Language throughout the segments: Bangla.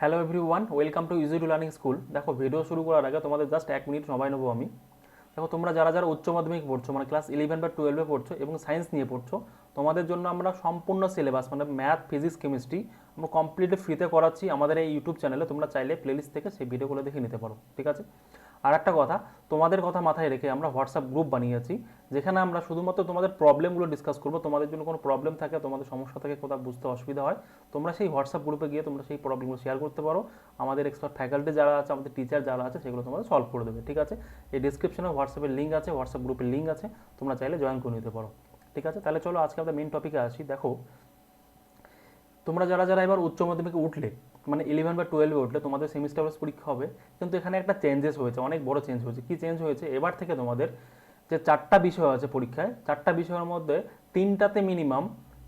Hello everyone welcome to easy to learning school দেখো ভিডিও শুরু করার আগে তোমাদের জাস্ট এক মিনিট সময় নেব আমি। দেখো, তোমরা যারা যারা উচ্চ মাধ্যমিক পড়ছো মানে ক্লাস ইলেভেন বা টুয়েলভে পড়ছো এবং সায়েন্স নিয়ে পড়ছো, তোমাদের জন্য আমরা সম্পূর্ণ সিলেবাস মানে ম্যাথ ফিজিক্স কেমিস্ট্রি আমরা কমপ্লিটলি ফ্রিতে করাচ্ছি আমাদের এই ইউটিউব চ্যানেলে তোমরা চাইলে প্লেলিস্ট থেকে সেই ভিডিওগুলো দেখে নিতে পারো, ঠিক আছে? আর একটা কথা, তোমাদের কথা মাথায় রেখে আমরা হোয়াটসঅ্যাপ গ্রুপ বানিয়েছি, যেখানে আমরা শুধুমাত্র তোমাদের প্রবলেমগুলো ডিসকাস করব, তোমাদের জন্য কোনো প্রবলেম থাকে, তোমাদের সমস্যা থাকে, কোথাও বুঝতে অসুবিধা হয়, তোমরা সেই হোয়াটসঅ্যাপ গ্রুপে গিয়ে তোমরা সেই প্রবলেমগুলো শেয়ার করতে পারো। আমাদের এক্সপার্ট ফ্যাকাল্টি যারা আছে, আমাদের টিচার যারা আছে, সেগুলো তোমাদের সলভ করে দেবে, ঠিক আছে? এই ডিসক্রিপশনে হোয়াটসঅ্যাপের লিঙ্ক আছে হোয়াটসঅ্যাপ গ্রুপের লিঙ্ক আছে, তোমরা চাইলে জয়েন করে নিতে পারো, ঠিক আছে? তাহলে চলো আজকে আমরা মেন টপিকে আসি, দেখো তোমরা যারা যারা এবার উচ্চ মাধ্যমিকে উঠলে মানে ইলেভেন বা টুয়েলভে উঠলে তোমাদের সেমিস্টার ওয়াইজ পরীক্ষা হবে, কিন্তু এখানে একটা চেঞ্জেস হয়েছে, অনেক বড় চেঞ্জ হয়েছে। কি চেঞ্জ হয়েছে? এবার থেকে তোমাদের যে চারটা বিষয় আছে পরীক্ষায়, চারটা বিষয়ের মধ্যে তিনটাতে মিনিমাম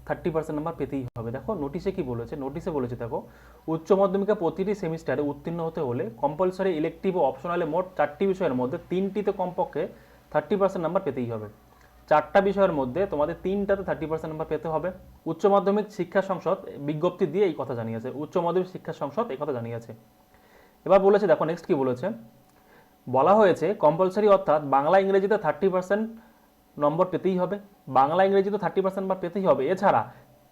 থার্টি পার্সেন্ট নাম্বার পেতেই হবে। দেখো নোটিশে কি বলেছে? নোটিশে বলেছে, দেখো, উচ্চ মাধ্যমিকে প্রতিটি সেমিস্টারে উত্তীর্ণ হতে হলে কম্পালসারি ইলেকটিভ ও অপশনালে মোট চারটি বিষয়ের মধ্যে তিনটিতে কমপক্ষে থার্টি পার্সেন্ট নাম্বার পেতেই হবে। চারটা বিষয়ের মধ্যে তোমাদের তিনটাতে থার্টি পার্সেন্ট নাম্বার পেতে হবে। উচ্চ মাধ্যমিক শিক্ষা সংসদ বিজ্ঞপ্তি দিয়ে এই কথা জানিয়েছে। উচ্চ মাধ্যমিক শিক্ষা সংসদ এই কথা জানিয়েছে। এবার বলেছে, দেখো নেক্সট কি বলেছে? বলা হয়েছে কম্পালসারি অর্থাৎ বাংলা ইংরেজিতে থার্টি পার্সেন্ট নম্বর পেতেই হবে। বাংলা ইংরেজিতে থার্টি পার্সেন্ট নাম্বার পেতেই হবে। এছাড়া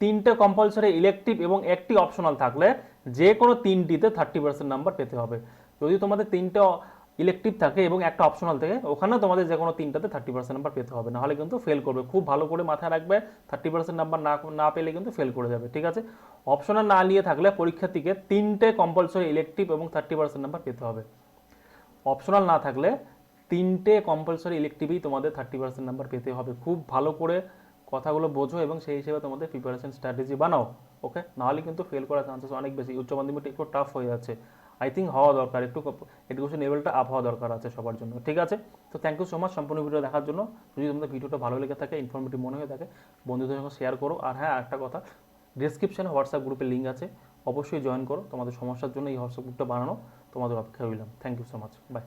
তিনটে কম্পালসারি ইলেকটিভ এবং একটি অপশনাল থাকলে যে কোনো তিনটিতে থার্টি পার্সেন্ট নাম্বার পেতে হবে। যদি তোমাদের তিনটে ইলেকটিভ থাকে এবং একটা অপশনাল থাকে ওখানে তোমাদের যে কোনো তিনটাতে থার্টি পার্সেন্ট নাম্বার পেতে হবে। নাহলে কিন্তু ফেল করবে। খুব ভালো করে মাথায় রাখবে থার্টি পার্সেন্ট নাম্বার না না পেলে কিন্তু ফেল করে যাবে, ঠিক আছে? অপশনাল না নিয়ে থাকলে পরীক্ষার্থীকে তিনটে কম্পালসারি ইলেকটিভ এবং থার্টি পার্সেন্ট নাম্বার পেতে হবে। অপশনাল না থাকলে তিনটে কম্পালসারি ইলেকটিভেই তোমাদের থার্টি পার্সেন্ট নাম্বার পেতে হবে। খুব ভালো করে কথাগুলো বোঝো এবং সেই হিসেবে তোমাদের প্রিপারেশন স্ট্র্যাটেজি বানাও ওকে নাহলে কিন্তু ফেল করার চান্সেস অনেক বেশি। উচ্চ মাধ্যমিকটা একটু টাফ হয়ে যাচ্ছে। আই থিঙ্ক হওয়া দরকার, একটু এডুকেশন লেভেলটা আপ হওয়া দরকার আছে সবার জন্য। ঠিক আছে? তো থ্যাংক ইউ সো মাচ সম্পূর্ণ ভিডিও দেখার জন্য। যদি তোমাদের ভিডিওটা ভালো লেগে থাকে ইনফরমেটিভ মনে হয়ে থাকে, বন্ধুদের সঙ্গে শেয়ার করো। আর হ্যাঁ একটা কথা ডিসক্রিপশানে হোয়াটসঅ্যাপ গ্রুপের লিঙ্ক আছে। অবশ্যই জয়েন করো। তোমাদের সমস্যার জন্য এই হোয়াটসঅ্যাপ গ্রুপটা বানানো। তোমাদের অপেক্ষা রইলাম। Thank you so much bye